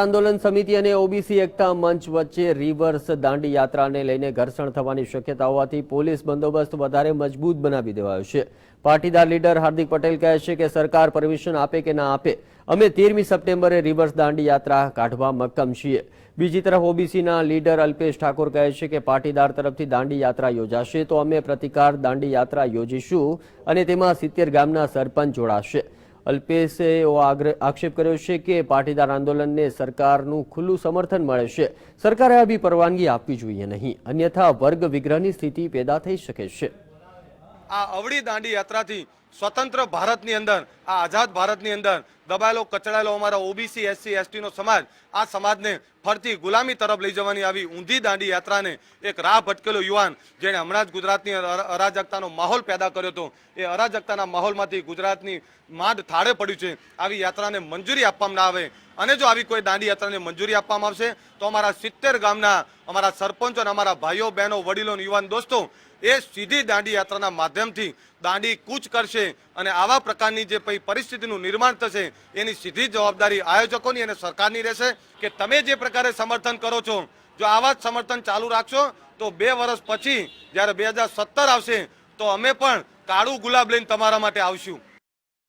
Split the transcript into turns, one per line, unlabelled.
આંદોલન સમિતિ અને ઓબીસી એકતા મંચ વચ્ચે રિવર્સ દાંડી યાત્રાને લઈને ઘર્ષણ થવાની શક્યતા હોવાથી પોલીસ બંદોબસ્ત વધારે મજબૂત બનાવી દેવાયો છે. પાટીદાર લીડર હાર્દિક પટેલ કહે છે કે સરકાર પરમિશન આપે કે ના આપે, અમે તેરમી સપ્ટેમ્બરે રિવર્સ દાંડી યાત્રા કાઢવા મક્કમ છીએ. બીજી તરફ ઓબીસીના લીડર અલ્પેશ ઠાકોર કહે છે કે પાટીદાર તરફથી દાંડી યાત્રા યોજાશે તો અમે પ્રતિકાર દાંડી યાત્રા યોજીશું અને તેમાં સિત્તેર ગામના સરપંચ જોડાશે. અલ્પેશે એવો આક્ષેપ કર્યો છે કે પાટીદાર આંદોલનને સરકારનું ખુલ્લું સમર્થન મળે છે. સરકારે આવી પરવાનગી આપવી જોઈએ નહીં. અન્યથા વર્ગ વિગ્રહની સ્થિતિ પેદા થઈ શકે છે.
આ અવળી દાંડી યાત્રાથી સ્વતંત્ર ભારતની અંદર, આ આઝાદ ભારતની અંદર દબાયેલો, કચડાયેલો અમારા ઓબીસી એસસી એસટીનો સમાજ, આ સમાજને ફરતી ગુલામી તરફ લઈ જવાની આવી ઊંધી દાંડી યાત્રાને એક રાહ ભટકેલો યુવાન જેણે હમણાં જ ગુજરાતની અરાજકતાનો માહોલ પેદા કર્યો હતો. એ અરાજકતાના માહોલમાંથી ગુજરાતની માંડ થાળે પડ્યું છે. આવી યાત્રાને મંજૂરી આપવામાં ના આવે. અને જો આવી કોઈ દાંડી યાત્રાને મંજૂરી આપવામાં આવશે, તો અમારા સિત્તેર ગામના અમારા સરપંચો અને અમારા ભાઈઓ, બહેનો, વડીલો યુવાન દોસ્તો, એ સીધી દાંડી યાત્રાના માધ્યમથી દાંડી કૂચ કરશે. અને આવા પ્રકારની જે પરિસ્થિતિનું નિર્માણ થશે, એની સીધી જવાબદારી આયોજકોની અને સરકારની રહેશે કે તમે જે પ્રકારે સમર્થન કરો છો, જો આવા જ સમર્થન ચાલુ રાખશો, તો બે વર્ષ પછી જ્યારે બે આવશે, તો અમે પણ કાળું ગુલાબ લઈને તમારા માટે આવશું.